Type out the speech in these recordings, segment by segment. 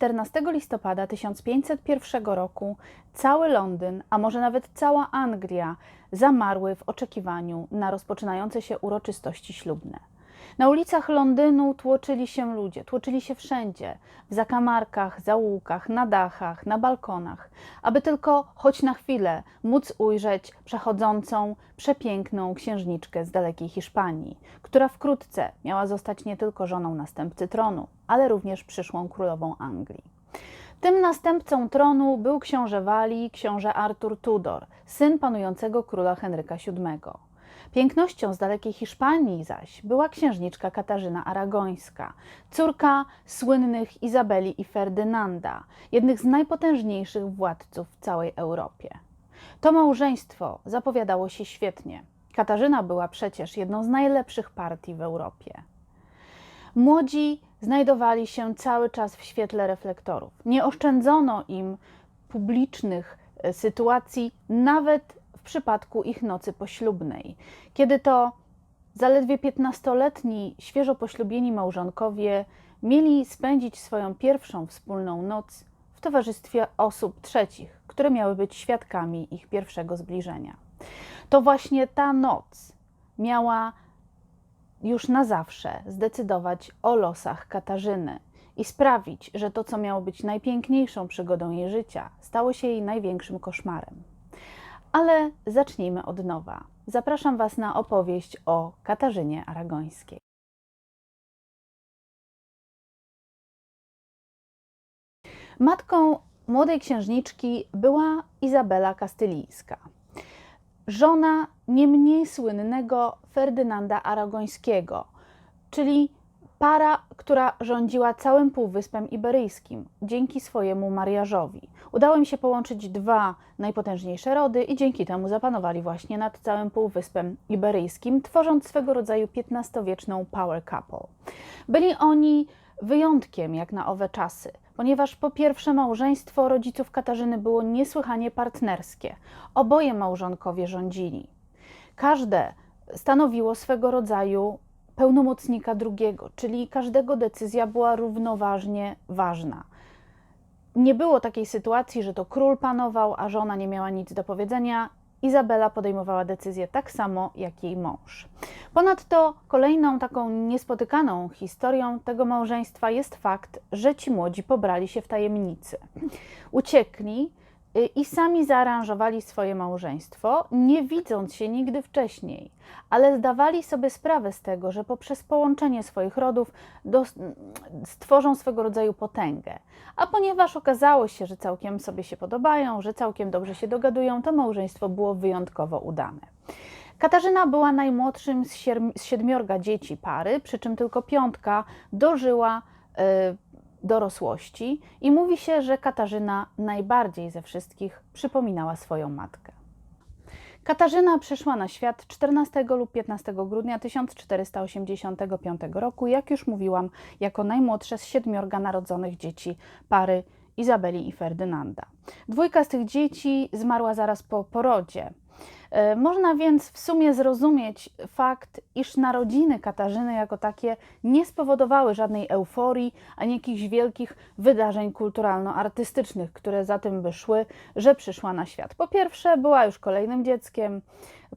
14 listopada 1501 roku cały Londyn, a może nawet cała Anglia, zamarły w oczekiwaniu na rozpoczynające się uroczystości ślubne. Na ulicach Londynu tłoczyli się ludzie, tłoczyli się wszędzie, w zakamarkach, zaułkach, na dachach, na balkonach, aby tylko choć na chwilę móc ujrzeć przechodzącą, przepiękną księżniczkę z dalekiej Hiszpanii, która wkrótce miała zostać nie tylko żoną następcy tronu, ale również przyszłą królową Anglii. Tym następcą tronu był książę Walii, książę Artur Tudor, syn panującego króla Henryka VII. Pięknością z dalekiej Hiszpanii zaś była księżniczka Katarzyna Aragońska, córka słynnych Izabeli i Ferdynanda, jednych z najpotężniejszych władców w całej Europie. To małżeństwo zapowiadało się świetnie. Katarzyna była przecież jedną z najlepszych partii w Europie. Młodzi znajdowali się cały czas w świetle reflektorów. Nie oszczędzono im publicznych e, sytuacji, nawet przypadku ich nocy poślubnej, kiedy to zaledwie 15-letni, świeżo poślubieni małżonkowie mieli spędzić swoją pierwszą wspólną noc w towarzystwie osób trzecich, które miały być świadkami ich pierwszego zbliżenia. To właśnie ta noc miała już na zawsze zdecydować o losach Katarzyny i sprawić, że to, co miało być najpiękniejszą przygodą jej życia, stało się jej największym koszmarem. Ale zacznijmy od nowa. Zapraszam Was na opowieść o Katarzynie Aragońskiej. Matką młodej księżniczki była Izabela Kastylijska, żona nie mniej słynnego Ferdynanda Aragońskiego, czyli para, która rządziła całym Półwyspem Iberyjskim dzięki swojemu mariażowi. Udało im się połączyć dwa najpotężniejsze rody i dzięki temu zapanowali właśnie nad całym Półwyspem Iberyjskim, tworząc swego rodzaju XV-wieczną power couple. Byli oni wyjątkiem jak na owe czasy, ponieważ po pierwsze małżeństwo rodziców Katarzyny było niesłychanie partnerskie. Oboje małżonkowie rządzili. Każde stanowiło swego rodzaju pełnomocnika drugiego, czyli każdego decyzja była równoważnie ważna. Nie było takiej sytuacji, że to król panował, a żona nie miała nic do powiedzenia. Izabela podejmowała decyzję tak samo jak jej mąż. Ponadto kolejną taką niespotykaną historią tego małżeństwa jest fakt, że ci młodzi pobrali się w tajemnicy. Uciekli i sami zaaranżowali swoje małżeństwo, nie widząc się nigdy wcześniej, ale zdawali sobie sprawę z tego, że poprzez połączenie swoich rodów do, stworzą swego rodzaju potęgę. A ponieważ okazało się, że całkiem sobie się podobają, że całkiem dobrze się dogadują, to małżeństwo było wyjątkowo udane. Katarzyna była najmłodszym z, siedmiorga dzieci pary, przy czym tylko piątka dożyła. Yy, dorosłości i mówi się, że Katarzyna najbardziej ze wszystkich przypominała swoją matkę. Katarzyna przyszła na świat 14 lub 15 grudnia 1485 roku, jak już mówiłam, jako najmłodsze z siedmiorga narodzonych dzieci pary Izabeli i Ferdynanda. Dwójka z tych dzieci zmarła zaraz po porodzie. E, można więc w sumie zrozumieć fakt, iż narodziny Katarzyny jako takie nie spowodowały żadnej euforii ani jakichś wielkich wydarzeń kulturalno-artystycznych, które za tym by szły, że przyszła na świat. Po pierwsze, była już kolejnym dzieckiem,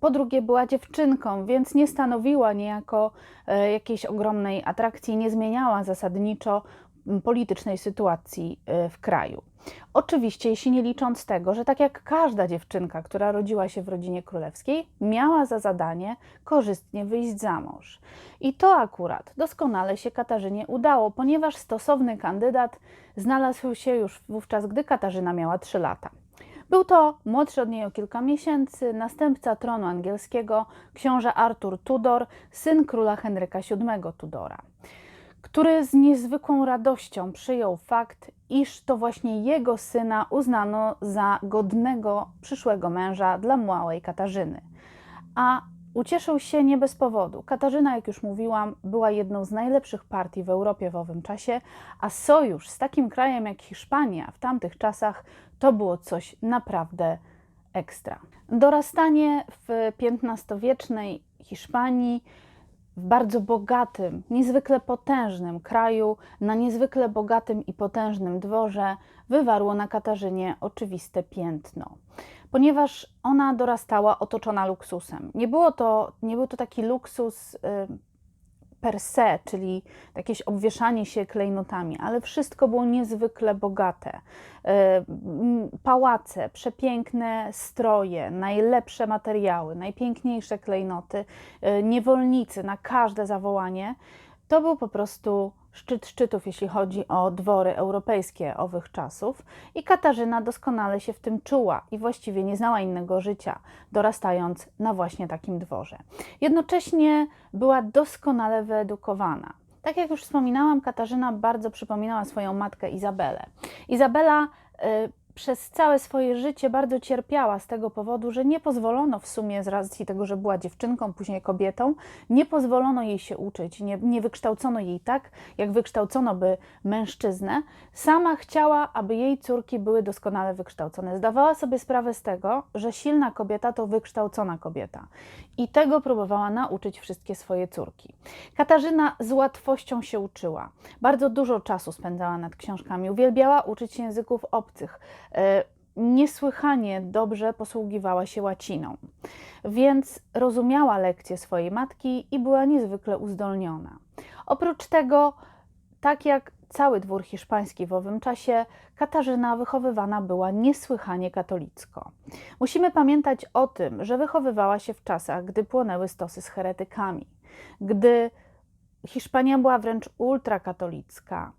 po drugie, była dziewczynką, więc nie stanowiła niejako e, jakiejś ogromnej atrakcji, nie zmieniała zasadniczo politycznej sytuacji e, w kraju. Oczywiście, jeśli nie licząc tego, że tak jak każda dziewczynka, która rodziła się w rodzinie królewskiej, miała za zadanie korzystnie wyjść za mąż. I to akurat doskonale się Katarzynie udało, ponieważ stosowny kandydat znalazł się już wówczas, gdy Katarzyna miała 3 lata. Był to młodszy od niej o kilka miesięcy następca tronu angielskiego, książę Artur Tudor, syn króla Henryka VII Tudora który z niezwykłą radością przyjął fakt, iż to właśnie jego syna uznano za godnego przyszłego męża dla małej Katarzyny. A ucieszył się nie bez powodu. Katarzyna, jak już mówiłam, była jedną z najlepszych partii w Europie w owym czasie, a sojusz z takim krajem jak Hiszpania w tamtych czasach to było coś naprawdę ekstra. Dorastanie w XV-wiecznej Hiszpanii w bardzo bogatym, niezwykle potężnym kraju, na niezwykle bogatym i potężnym dworze, wywarło na Katarzynie oczywiste piętno. Ponieważ ona dorastała otoczona luksusem. Nie, było to, nie był to taki luksus. Yy, per se, czyli jakieś obwieszanie się klejnotami, ale wszystko było niezwykle bogate. E, pałace, przepiękne stroje, najlepsze materiały, najpiękniejsze klejnoty, e, niewolnicy na każde zawołanie. To był po prostu szczyt szczytów, jeśli chodzi o dwory europejskie owych czasów, i Katarzyna doskonale się w tym czuła i właściwie nie znała innego życia, dorastając na właśnie takim dworze. Jednocześnie była doskonale wyedukowana. Tak jak już wspominałam, Katarzyna bardzo przypominała swoją matkę Izabelę. Izabela y, przez całe swoje życie bardzo cierpiała z tego powodu, że nie pozwolono w sumie, z racji tego, że była dziewczynką, później kobietą, nie pozwolono jej się uczyć, nie, nie wykształcono jej tak, jak wykształcono by mężczyznę. Sama chciała, aby jej córki były doskonale wykształcone. Zdawała sobie sprawę z tego, że silna kobieta to wykształcona kobieta. I tego próbowała nauczyć wszystkie swoje córki. Katarzyna z łatwością się uczyła. Bardzo dużo czasu spędzała nad książkami, uwielbiała uczyć języków obcych E, niesłychanie dobrze posługiwała się łaciną, więc rozumiała lekcje swojej matki i była niezwykle uzdolniona. Oprócz tego, tak jak cały dwór hiszpański w owym czasie, Katarzyna wychowywana była niesłychanie katolicko. Musimy pamiętać o tym, że wychowywała się w czasach, gdy płonęły stosy z heretykami, gdy Hiszpania była wręcz ultrakatolicka,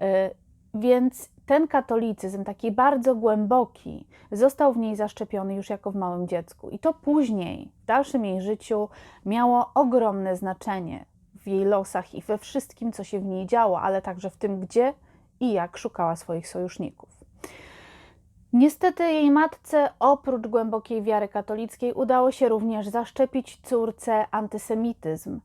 e, więc ten katolicyzm, taki bardzo głęboki, został w niej zaszczepiony już jako w małym dziecku. I to później, w dalszym jej życiu, miało ogromne znaczenie jej losach i we wszystkim, co się w niej działo, ale także w tym, gdzie i jak szukała swoich sojuszników. Niestety jej matce, oprócz głębokiej wiary katolickiej, udało się również zaszczepić córce antysemityzm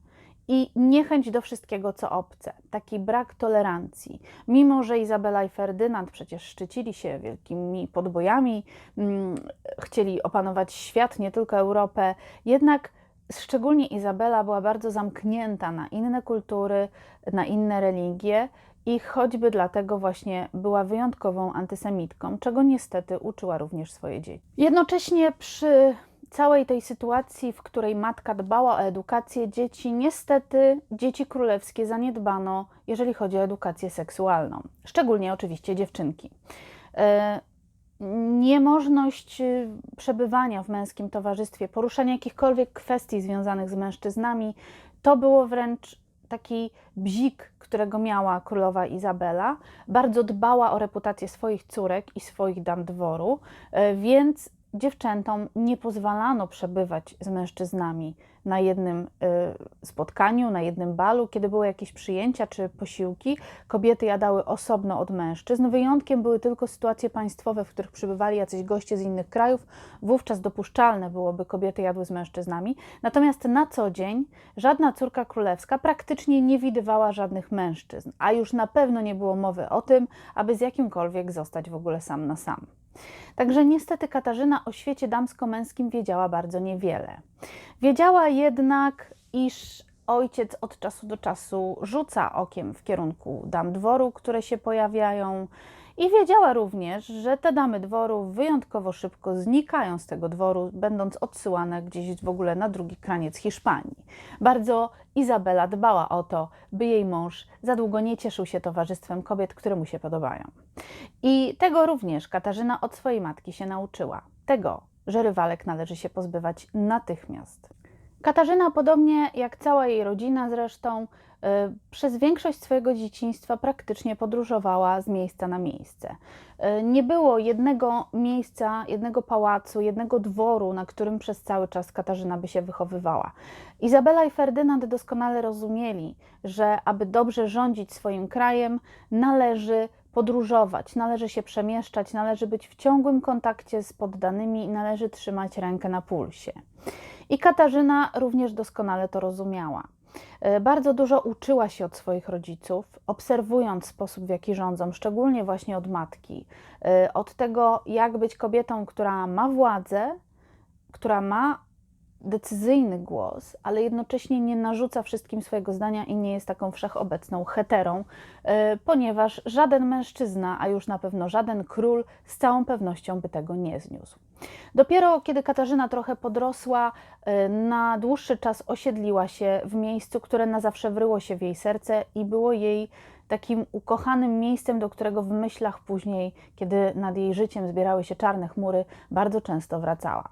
i niechęć do wszystkiego, co obce, taki brak tolerancji. Mimo, że Izabela i Ferdynand przecież szczycili się wielkimi podbojami, mm, chcieli opanować świat, nie tylko Europę, jednak szczególnie Izabela była bardzo zamknięta na inne kultury, na inne religie i choćby dlatego właśnie była wyjątkową antysemitką, czego niestety uczyła również swoje dzieci. Jednocześnie przy całej tej sytuacji, w której matka dbała o edukację dzieci, niestety dzieci królewskie zaniedbano, jeżeli chodzi o edukację seksualną, szczególnie oczywiście dziewczynki. Niemożność y, przebywania w męskim towarzystwie, poruszania jakichkolwiek kwestii związanych z mężczyznami, to było wręcz taki bzik, którego miała królowa Izabela. Bardzo dbała o reputację swoich córek i swoich dam dworu, e, więc dziewczętom nie pozwalano przebywać z mężczyznami na jednym y, spotkaniu, na jednym balu, kiedy były jakieś przyjęcia czy posiłki. Kobiety jadały osobno od mężczyzn. Wyjątkiem były tylko sytuacje państwowe, w których przybywali jacyś goście z innych krajów. Wówczas dopuszczalne byłoby kobiety jadły z mężczyznami. Natomiast na co dzień żadna córka królewska praktycznie nie widywała żadnych mężczyzn, a już na pewno nie było mowy o tym, aby z jakimkolwiek zostać w ogóle sam na sam. Także niestety Katarzyna o świecie damsko-męskim wiedziała bardzo niewiele. Wiedziała jednak, iż ojciec od czasu do czasu rzuca okiem w kierunku dam dworu, które się pojawiają, i wiedziała również, że te damy dworu wyjątkowo szybko znikają z tego dworu, będąc odsyłane gdzieś w ogóle na drugi kraniec Hiszpanii. Bardzo Izabela dbała o to, by jej mąż za długo nie cieszył się towarzystwem kobiet, które mu się podobają. I tego również Katarzyna od swojej matki się nauczyła. Tego, że rywalek należy się pozbywać natychmiast. Katarzyna, podobnie jak cała jej rodzina zresztą, przez większość swojego dzieciństwa praktycznie podróżowała z miejsca na miejsce. Y, nie było jednego miejsca, jednego pałacu, jednego dworu, na którym przez cały czas Katarzyna by się wychowywała. Izabela i Ferdynand doskonale rozumieli, że aby dobrze rządzić swoim krajem, należy podróżować, należy się przemieszczać, należy być w ciągłym kontakcie z poddanymi i należy trzymać rękę na pulsie. I Katarzyna również doskonale to rozumiała. E, bardzo dużo uczyła się od swoich rodziców, obserwując sposób, w jaki rządzą, szczególnie właśnie od matki, e, od tego, jak być kobietą, która ma władzę, która ma decyzyjny głos, ale jednocześnie nie narzuca wszystkim swojego zdania i nie jest taką wszechobecną heterą, e, ponieważ żaden mężczyzna, a już na pewno żaden król z całą pewnością by tego nie zniósł. Dopiero kiedy Katarzyna trochę podrosła, e, na dłuższy czas osiedliła się w miejscu, które na zawsze wryło się w jej serce i było jej takim ukochanym miejscem, do którego w myślach później, kiedy nad jej życiem zbierały się czarne chmury, bardzo często wracała.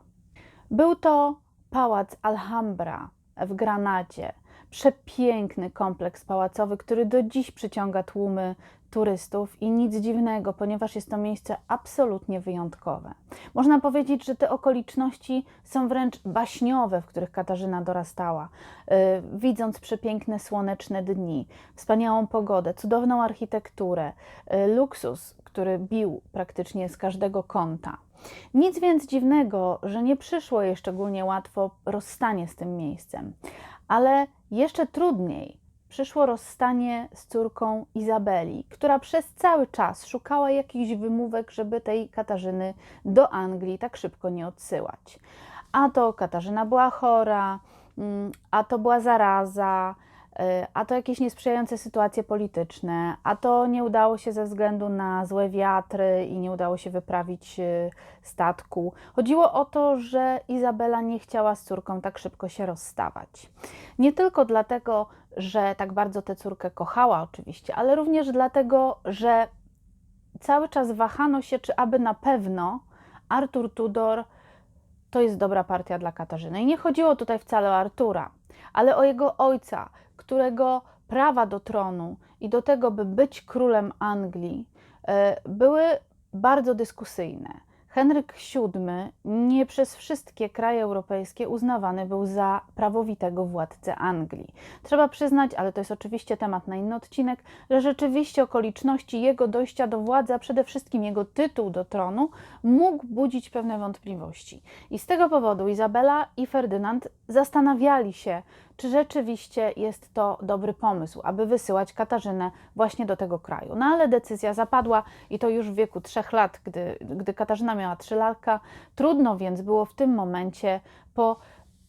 Był to pałac Alhambra w Granadzie. Przepiękny kompleks pałacowy, który do dziś przyciąga tłumy turystów i nic dziwnego, ponieważ jest to miejsce absolutnie wyjątkowe. Można powiedzieć, że te okoliczności są wręcz baśniowe, w których Katarzyna dorastała. Yy, widząc przepiękne słoneczne dni, wspaniałą pogodę, cudowną architekturę, yy, luksus, który bił praktycznie z każdego kąta. Nic więc dziwnego, że nie przyszło jej szczególnie łatwo rozstanie z tym miejscem, ale jeszcze trudniej przyszło rozstanie z córką Izabeli, która przez cały czas szukała jakichś wymówek, żeby tej Katarzyny do Anglii tak szybko nie odsyłać. A to Katarzyna była chora, mm, a to była zaraza, a to jakieś niesprzyjające sytuacje polityczne, a to nie udało się ze względu na złe wiatry i nie udało się wyprawić y, statku. Chodziło o to, że Izabela nie chciała z córką tak szybko się rozstawać. Nie tylko dlatego, że tak bardzo tę córkę kochała, oczywiście, ale również dlatego, że cały czas wahano się, czy aby na pewno Artur Tudor to jest dobra partia dla Katarzyny. I nie chodziło tutaj wcale o Artura, ale o jego ojca, którego prawa do tronu i do tego, by być królem Anglii, e, były bardzo dyskusyjne. Henryk VII nie przez wszystkie kraje europejskie uznawany był za prawowitego władcę Anglii. Trzeba przyznać, ale to jest oczywiście temat na inny odcinek, że rzeczywiście okoliczności jego dojścia do władzy, a przede wszystkim jego tytuł do tronu, mógł budzić pewne wątpliwości. I z tego powodu Izabela i Ferdynand zastanawiali się, czy rzeczywiście jest to dobry pomysł, aby wysyłać Katarzynę właśnie do tego kraju. No ale decyzja zapadła i to już w wieku trzech lat, gdy, gdy Katarzyna miała trzy latka. Trudno więc było w tym momencie po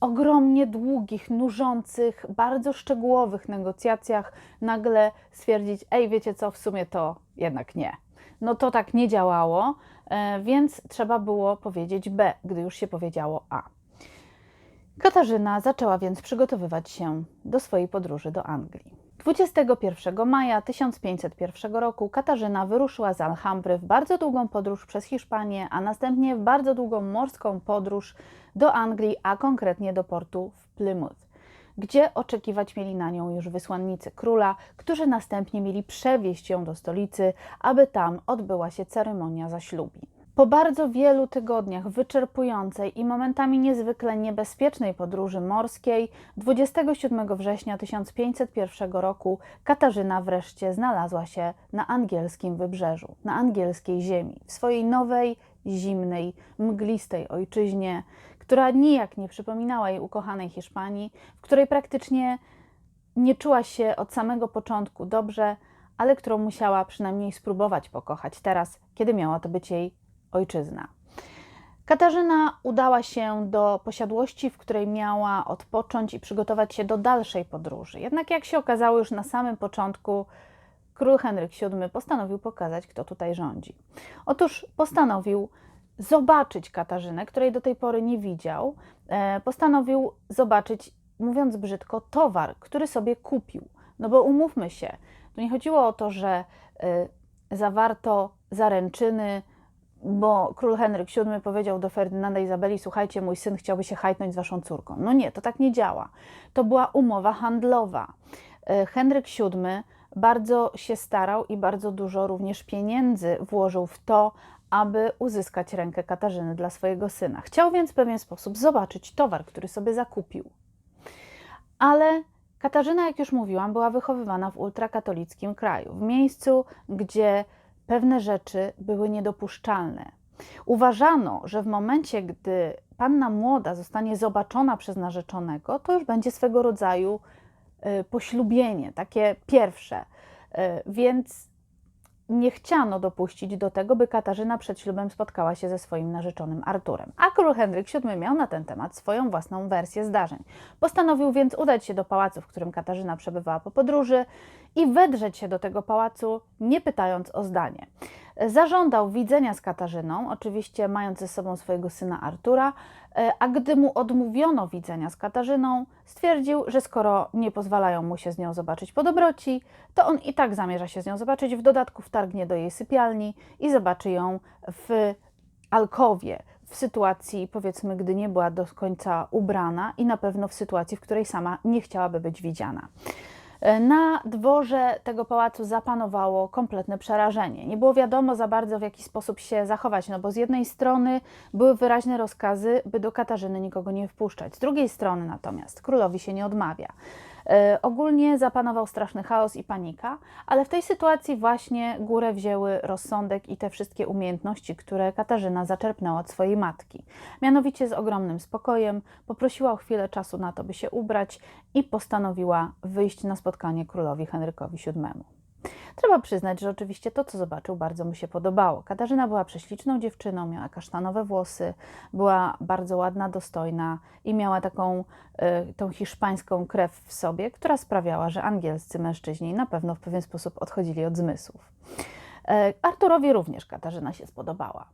ogromnie długich, nużących, bardzo szczegółowych negocjacjach nagle stwierdzić, ej, wiecie co, w sumie to jednak nie. No to tak nie działało, e, więc trzeba było powiedzieć B, gdy już się powiedziało A. Katarzyna zaczęła więc przygotowywać się do swojej podróży do Anglii. 21 maja 1501 roku Katarzyna wyruszyła z Alhambry w bardzo długą podróż przez Hiszpanię, a następnie w bardzo długą morską podróż do Anglii, a konkretnie do portu w Plymouth, gdzie oczekiwać mieli na nią już wysłannicy króla, którzy następnie mieli przewieźć ją do stolicy, aby tam odbyła się ceremonia zaślubin. Po bardzo wielu tygodniach wyczerpującej i momentami niezwykle niebezpiecznej podróży morskiej, 27 września 1501 roku Katarzyna wreszcie znalazła się na angielskim wybrzeżu, na angielskiej ziemi, w swojej nowej, zimnej, mglistej ojczyźnie, która nijak nie przypominała jej ukochanej Hiszpanii, w której praktycznie nie czuła się od samego początku dobrze, ale którą musiała przynajmniej spróbować pokochać teraz, kiedy miała to być jej ojczyzna. Katarzyna udała się do posiadłości, w której miała odpocząć i przygotować się do dalszej podróży. Jednak, jak się okazało już na samym początku, król Henryk VII postanowił pokazać, kto tutaj rządzi. Otóż postanowił zobaczyć Katarzynę, której do tej pory nie widział. E, postanowił zobaczyć, mówiąc brzydko, towar, który sobie kupił. No bo umówmy się, tu nie chodziło o to, że e, zawarto zaręczyny bo król Henryk VII powiedział do Ferdynanda i Izabeli: Słuchajcie, mój syn chciałby się hajtnąć z waszą córką. No nie, to tak nie działa. To była umowa handlowa. E, Henryk VII bardzo się starał i bardzo dużo również pieniędzy włożył w to, aby uzyskać rękę Katarzyny dla swojego syna. Chciał więc w pewien sposób zobaczyć towar, który sobie zakupił. Ale Katarzyna, jak już mówiłam, była wychowywana w ultrakatolickim kraju, w miejscu, gdzie pewne rzeczy były niedopuszczalne. Uważano, że w momencie, gdy panna młoda zostanie zobaczona przez narzeczonego, to już będzie swego rodzaju y, poślubienie, takie pierwsze. Y, więc nie chciano dopuścić do tego, by Katarzyna przed ślubem spotkała się ze swoim narzeczonym Arturem. A król Henryk VII miał na ten temat swoją własną wersję zdarzeń. Postanowił więc udać się do pałacu, w którym Katarzyna przebywała po podróży i wedrzeć się do tego pałacu, nie pytając o zdanie. Zażądał widzenia z Katarzyną, oczywiście mając ze sobą swojego syna Artura, e, a gdy mu odmówiono widzenia z Katarzyną, stwierdził, że skoro nie pozwalają mu się z nią zobaczyć po dobroci, to on i tak zamierza się z nią zobaczyć. W dodatku wtargnie do jej sypialni i zobaczy ją w alkowie, w sytuacji, powiedzmy, gdy nie była do końca ubrana i na pewno w sytuacji, w której sama nie chciałaby być widziana. Na dworze tego pałacu zapanowało kompletne przerażenie. Nie było wiadomo za bardzo, w jaki sposób się zachować, no bo z jednej strony były wyraźne rozkazy, by do Katarzyny nikogo nie wpuszczać, z drugiej strony natomiast królowi się nie odmawia. E, ogólnie zapanował straszny chaos i panika, ale w tej sytuacji właśnie górę wzięły rozsądek i te wszystkie umiejętności, które Katarzyna zaczerpnęła od swojej matki. Mianowicie z ogromnym spokojem poprosiła o chwilę czasu na to, by się ubrać i postanowiła wyjść na spotkanie królowi Henrykowi VII. Trzeba przyznać, że oczywiście to, co zobaczył, bardzo mu się podobało. Katarzyna była prześliczną dziewczyną, miała kasztanowe włosy, była bardzo ładna, dostojna i miała taką y, tą hiszpańską krew w sobie, która sprawiała, że angielscy mężczyźni na pewno w pewien sposób odchodzili od zmysłów. Y, Arturowi również Katarzyna się spodobała.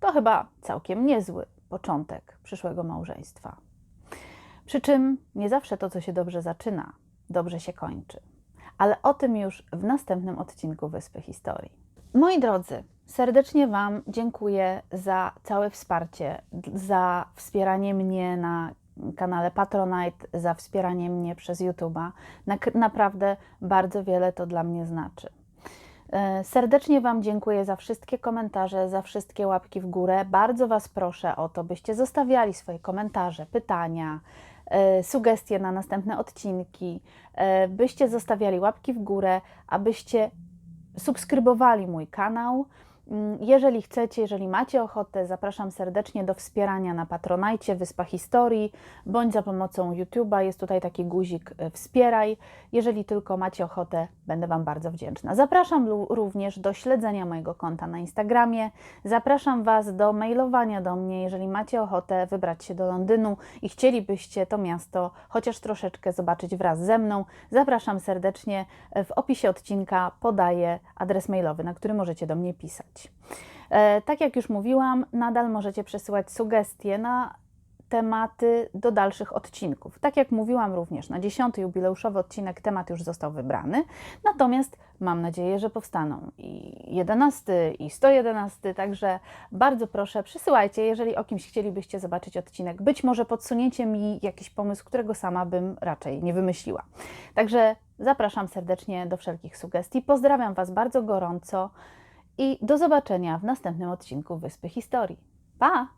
To chyba całkiem niezły początek przyszłego małżeństwa. Przy czym nie zawsze to, co się dobrze zaczyna, dobrze się kończy ale o tym już w następnym odcinku Wyspy Historii. Moi drodzy, serdecznie Wam dziękuję za całe wsparcie, za wspieranie mnie na kanale Patronite, za wspieranie mnie przez YouTube'a. Naprawdę bardzo wiele to dla mnie znaczy. E, serdecznie Wam dziękuję za wszystkie komentarze, za wszystkie łapki w górę. Bardzo Was proszę o to, byście zostawiali swoje komentarze, pytania, sugestie na następne odcinki, e, byście zostawiali łapki w górę, abyście subskrybowali mój kanał. Mm, jeżeli chcecie, jeżeli macie ochotę, zapraszam serdecznie do wspierania na Patronajcie Wyspa Historii bądź za pomocą YouTube'a. Jest tutaj taki guzik e, Wspieraj. Jeżeli tylko macie ochotę, będę Wam bardzo wdzięczna. Zapraszam również do śledzenia mojego konta na Instagramie. Zapraszam Was do mailowania do mnie, jeżeli macie ochotę wybrać się do Londynu i chcielibyście to miasto chociaż troszeczkę zobaczyć wraz ze mną. Zapraszam serdecznie. W opisie odcinka podaję adres mailowy, na który możecie do mnie pisać. E, tak jak już mówiłam, nadal możecie przesyłać sugestie na tematy do dalszych odcinków. Tak jak mówiłam również, na 10 jubileuszowy odcinek temat już został wybrany, natomiast mam nadzieję, że powstaną i 11 i 111, także bardzo proszę, przysyłajcie, jeżeli o kimś chcielibyście zobaczyć odcinek. Być może podsunięcie mi jakiś pomysł, którego sama bym raczej nie wymyśliła. Także zapraszam serdecznie do wszelkich sugestii. Pozdrawiam Was bardzo gorąco i do zobaczenia w następnym odcinku Wyspy Historii. Pa!